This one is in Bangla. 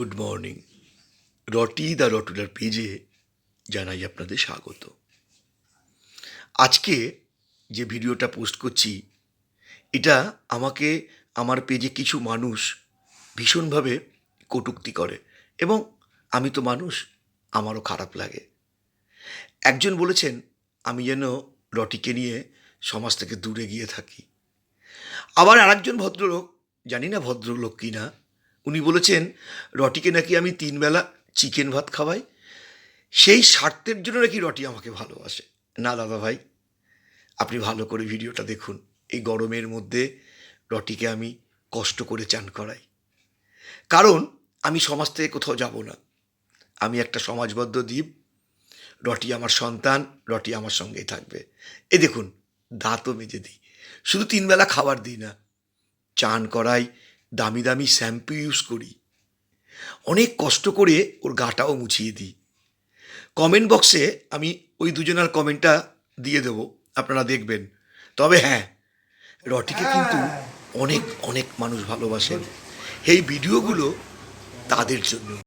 গুড মর্নিং রটি দ্য রটুলার পেজে জানাই আপনাদের স্বাগত। আজকে যে ভিডিওটা পোস্ট করছি, এটা আমাকে, আমার পেজে কিছু মানুষ ভীষণভাবে কটূক্তি করে এবং আমি তো মানুষ, আমারও খারাপ লাগে। একজন বলেছেন, আমি যেন রটিকে নিয়ে সমাজ থেকে দূরে গিয়ে থাকি। আবার আরেকজন ভদ্রলোক, জানি না ভদ্রলোক কি না উনি বলেছেন, রটিকে নাকি আমি তিনবেলা চিকেন ভাত খাওয়াই। সেই স্বার্থের জন্য নাকি রটি আমাকে ভালোবাসে। না, দাদা ভাই, আপনি ভালো করে ভিডিওটা দেখুন। এই গরমের মধ্যে রটিকে আমি কষ্ট করে চান করাই। কারণ আমি সমাজ থেকে কোথাও যাব না। আমি একটা সমাজবদ্ধ দ্বীপ। রটি আমার সন্তান, রটি আমার সঙ্গেই থাকবে। এ দেখুন, দাঁতও মেজে দিই। শুধু তিনবেলা খাবার দিই না। চান করাই দামি দামি শ্যাম্পু ইউজ করি। অনেক কষ্ট করে ওর গাটাও মুছিয়ে দিই। কমেন্ট বক্সে আমি ওই দুজনের কমেন্টটা দিয়ে দেবো আপনারা দেখবেন। তবে হ্যাঁ রটিকে কিন্তু অনেক অনেক মানুষ ভালোবাসেন। এই ভিডিওগুলো তাদের জন্য।